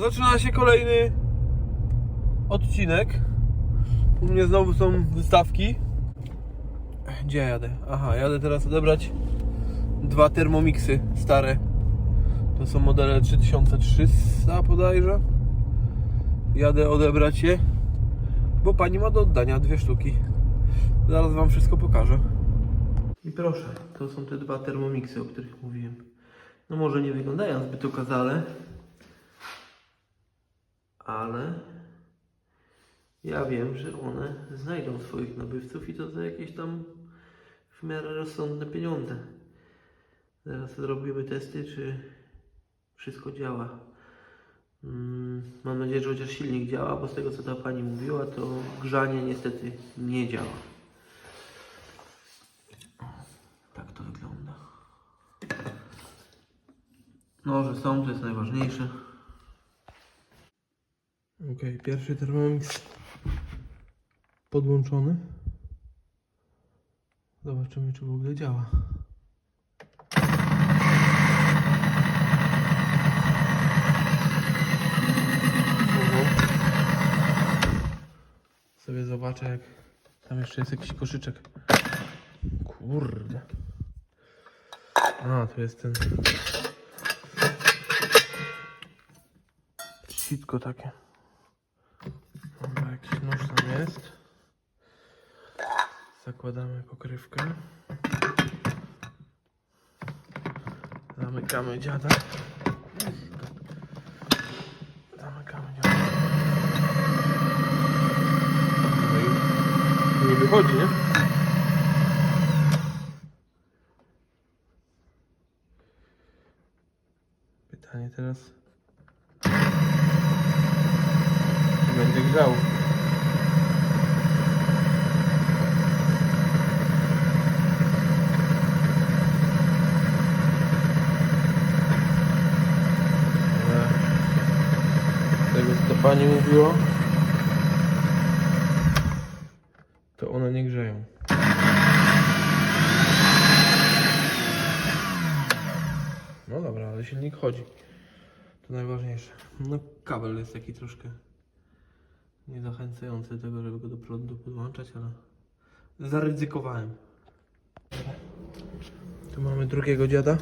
Zaczyna się kolejny odcinek. U mnie znowu są wystawki. Gdzie ja jadę? Aha, jadę teraz odebrać dwa Thermomixy stare. To są modele 3300 bodajże. Jadę odebrać je, bo pani ma do oddania dwie sztuki. Zaraz wam wszystko pokażę. I proszę, to są te dwa Thermomixy, o których mówiłem. No może nie wyglądają zbyt okazale, ale ja wiem, że one znajdą swoich nabywców i to za jakieś tam w miarę rozsądne pieniądze. Zaraz zrobimy testy, czy wszystko działa. Mm, Mam nadzieję, że chociaż silnik działa, bo z tego co ta pani mówiła, to grzanie niestety nie działa. Tak to wygląda. No, że są, to jest najważniejsze. Ok, pierwszy Thermomix podłączony. Zobaczymy, czy w ogóle działa. Sobie zobaczę, jak tam jeszcze jest jakiś koszyczek. Kurde. A, tu jest ten. Sitko takie. Dobra, jakiś nóż tam jest. Zakładamy pokrywkę. Zamykamy dziada. Zamykamy dziada. No i nie wychodzi, nie? Pytanie teraz. Czy będzie grzał? Ale z tego co to pani mówiło, to one nie grzeją. No dobra, ale silnik chodzi. To najważniejsze. No kabel jest taki troszkę niezachęcający do tego, żeby go do prądu podłączać, ale zaryzykowałem. Tu mamy drugiego dziada.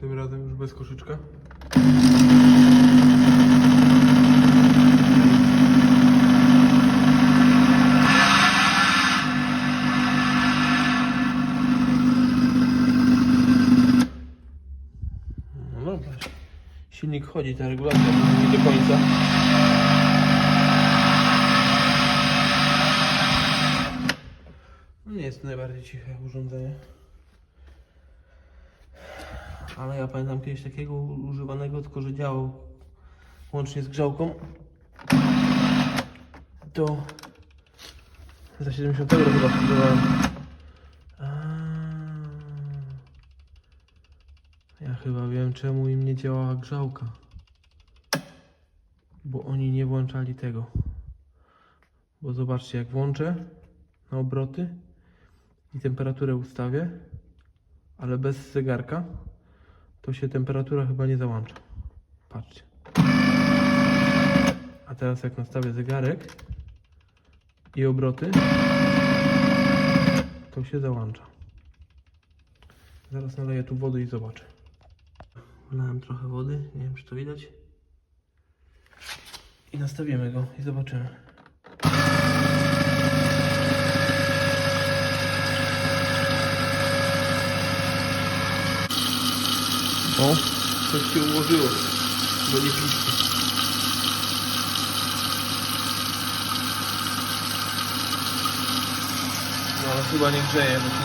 Tym razem już bez koszyczka. No dobra. Silnik chodzi, ta regulacja nie do końca. No Nie jest to najbardziej ciche urządzenie. Ale ja pamiętam kiedyś takiego używanego, tylko że działał łącznie z grzałką. To za 70 euro chyba kupowałem. Ja chyba wiem czemu im nie działała grzałka. Bo oni nie włączali tego. Bo zobaczcie, jak włączę na obroty i temperaturę ustawię, ale bez zegarka, to się temperatura chyba nie załącza. Patrzcie. A teraz jak nastawię zegarek i obroty, to się załącza. Zaraz naleję tu wody i zobaczę. Wlałem trochę wody, nie wiem czy to widać. I nastawimy go i zobaczymy. O, coś się ułożyło, bo nie piszczy. No ale chyba nie grzeje, bo to,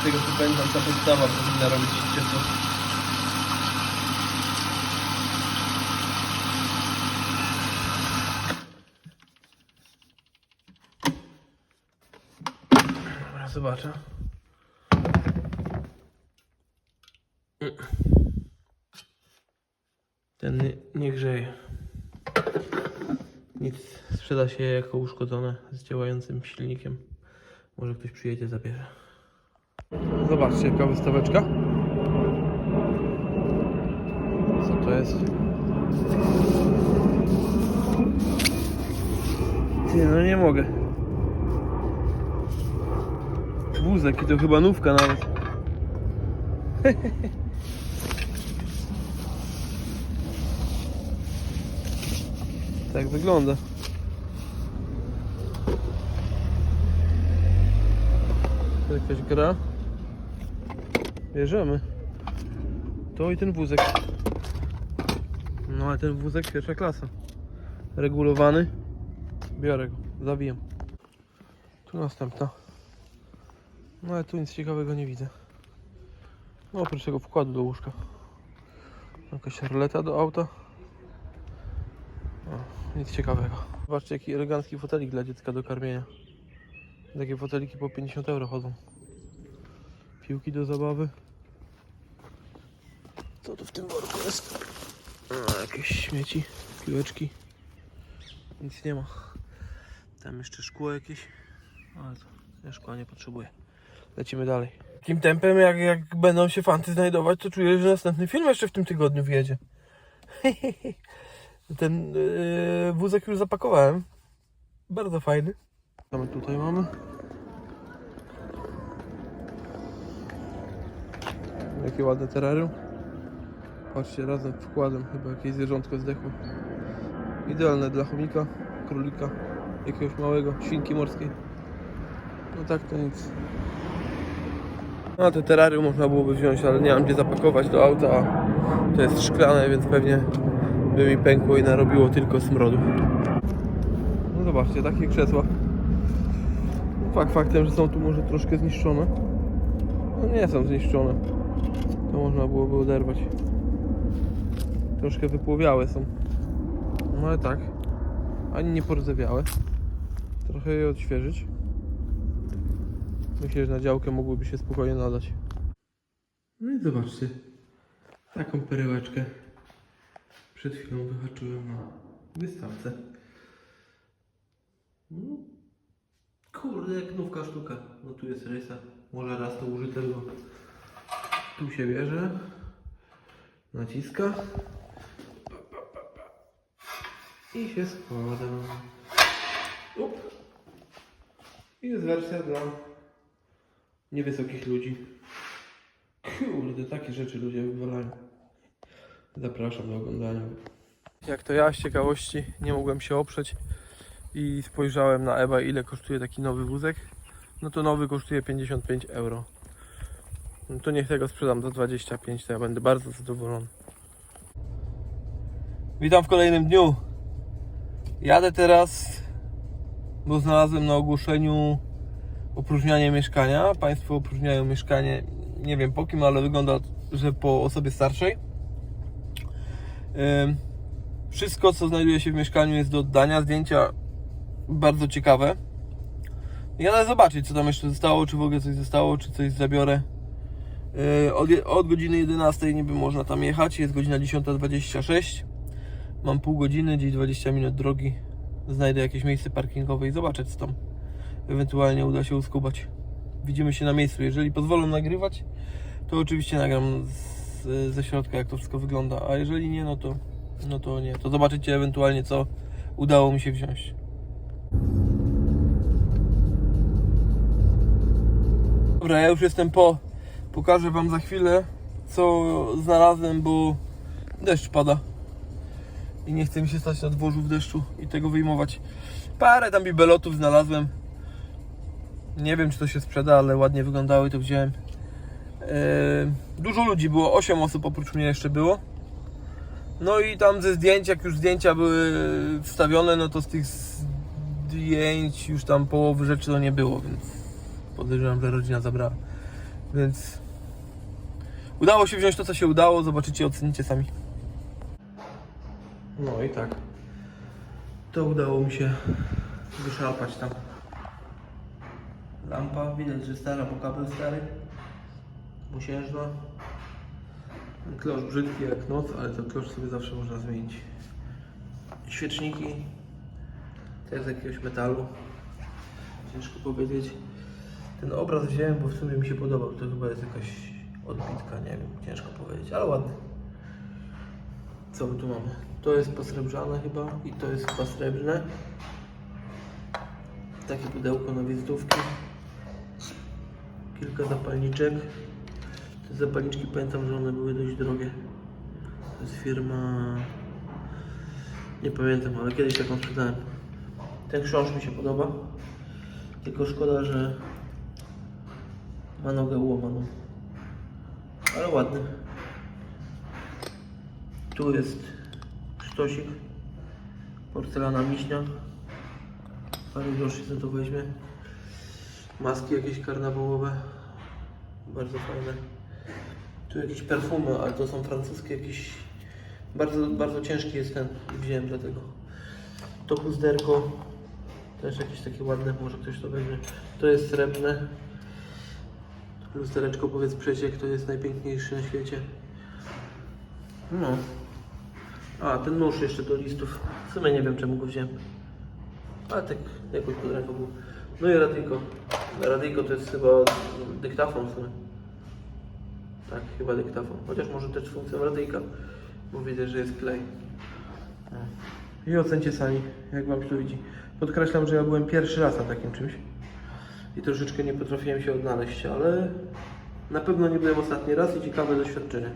z tego co pamiętam ta podstawa powinna robić ciepło. Dobra, zobaczę. Ten nie, nie grzeje. Nic, sprzeda się jako uszkodzone z działającym silnikiem. Może ktoś przyjedzie, zabierze. Zobaczcie, jaka wystaweczka. Co to jest? Ty, no nie mogę. Wózek i to chyba nówka nawet. tak wygląda. Jakaś gra. Bierzemy. To i ten wózek. No ale ten wózek pierwsza klasa. Regulowany. Biorę go. Zawijam. Tu następna. No ale tu nic ciekawego nie widzę. No oprócz tego wkładu do łóżka. Jakaś roleta do auta. O, nic ciekawego. Zobaczcie jaki elegancki fotelik dla dziecka do karmienia. Takie foteliki po 50 euro chodzą. Piłki do zabawy. Co tu w tym worku jest? A, jakieś śmieci, piłeczki. Nic nie ma. Tam jeszcze szkło jakieś. Ale to ja szkła nie potrzebuję. Lecimy dalej. Takim tempem, jak, jak będą się fanty znajdować, to czuję, że następny film jeszcze w tym tygodniu wjedzie. Ten yy, wózek już zapakowałem. Bardzo fajny. Co my tutaj mamy? Jakie ładne terrarium. Patrzcie, razem wkładem chyba jakieś zwierzątko zdechło. Idealne dla chomika, królika, jakiegoś małego, świnki morskiej. No tak to nic. No te terrarium można byłoby wziąć, ale nie mam gdzie zapakować do auta. To jest szklane, więc pewnie by mi pękło i narobiło tylko smrodu. No zobaczcie, takie krzesła. Fakt faktem, że są tu może troszkę zniszczone. No nie są zniszczone. To można byłoby oderwać. Troszkę wypłowiałe są. No ale tak. Ani nie porzewiałe. Trochę je odświeżyć. Myślę, że na działkę mogłyby się spokojnie nadać. No i zobaczcie. Taką perełeczkę przed chwilą wyhaczyłem na wystawce. No. Kurde, jak nówka sztuka. No tu jest rejsa. Może raz to użyte było. Tu się bierze. Naciska. I się składa. Up. I jest wersja dla niewysokich ludzi. Kurde, takie rzeczy ludzie wywalają. Zapraszam do oglądania. Jak to ja z ciekawości nie mogłem się oprzeć i spojrzałem na eBay ile kosztuje taki nowy wózek. No to nowy kosztuje 55 euro. No to niech tego sprzedam za 25, to ja będę bardzo zadowolony. Witam w kolejnym dniu. Jadę teraz, bo znalazłem na ogłoszeniu opróżnianie mieszkania. Państwo opróżniają mieszkanie, nie wiem po kim, ale wygląda, że po osobie starszej. Wszystko, co znajduje się w mieszkaniu jest do oddania. Zdjęcia bardzo ciekawe. Jadę zobaczyć, co tam jeszcze zostało, czy w ogóle coś zostało, czy coś zabiorę. Yy, Od, od godziny 11 niby można tam jechać, jest godzina 10.26. Mam pół godziny, gdzieś 20 minut drogi. Znajdę jakieś miejsce parkingowe i zobaczę, co tam ewentualnie uda się uskubać. Widzimy się na miejscu. Jeżeli pozwolą nagrywać, to oczywiście nagram z, ze środka, jak to wszystko wygląda. A jeżeli nie, no to, no to nie. To zobaczycie ewentualnie, co udało mi się wziąć. Dobra, ja już jestem po. Pokażę Wam za chwilę, co znalazłem, bo deszcz pada. I nie chce mi się stać na dworzu w deszczu i tego wyjmować. Parę tam bibelotów znalazłem. Nie wiem, czy to się sprzeda, ale ładnie wyglądały, to wziąłem. Eee, dużo ludzi było, 8 osób oprócz mnie jeszcze było. No i tam ze zdjęć, jak już zdjęcia były wstawione, no to z tych zdjęć już tam połowy rzeczy to nie było, więc podejrzewam, że rodzina zabrała. Więc udało się wziąć to, co się udało. Zobaczycie, ocenicie sami. No i tak. To udało mi się wyszarpać tam. Lampa, widać, że stara, bo kabel stary. Musiężna. Klosz brzydki jak noc, ale to klosz sobie zawsze można zmienić. Świeczniki. Też z jakiegoś metalu. Ciężko powiedzieć. Ten obraz wziąłem, bo w sumie mi się podobał. To chyba jest jakaś odbitka, nie wiem, ciężko powiedzieć, ale ładny. Co my tu mamy? To jest posrebrzane chyba i to jest chyba srebrne. Takie pudełko na wizytówki. Kilka zapalniczek. Te zapalniczki pamiętam, że one były dość drogie. To jest firma... Nie pamiętam, ale kiedyś taką sprzedałem. Ten krząż mi się podoba. Tylko szkoda, że ma nogę ułamaną. Ale ładny. Tu jest sztosik. Porcelana miśnia. Panie droższy co to weźmie. Maski jakieś karnawałowe. Bardzo fajne. Tu jakieś perfumy, ale to są francuskie jakieś. Bardzo, bardzo ciężki jest ten. Wziąłem dlatego. To puzderko. Też jakieś takie ładne, może ktoś to weźmie. To jest srebrne. Lustereczko powiedz przeciek, to jest najpiękniejszy na świecie. No. A, ten nóż jeszcze do listów. W sumie nie wiem czemu go wziąłem. Ale tak jakoś pod ręką był. No i radyjko. Radyjko to jest chyba dyktafon w sumie. Tak, chyba dyktafon. Chociaż może też funkcją radyjka. Bo widzę, że jest klej. I ocencie sali, jak Wam się to widzi. Podkreślam, że ja byłem pierwszy raz na takim czymś. I troszeczkę nie potrafiłem się odnaleźć, ale na pewno nie byłem ostatni raz i ciekawe doświadczenie.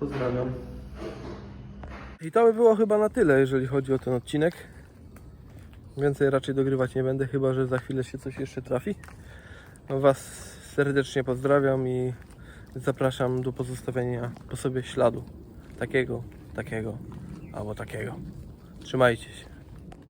Pozdrawiam. I to by było chyba na tyle, jeżeli chodzi o ten odcinek. Więcej raczej dogrywać nie będę, chyba że za chwilę się coś jeszcze trafi. Was serdecznie pozdrawiam i zapraszam do pozostawienia po sobie śladu. Takiego, takiego albo takiego. Trzymajcie się.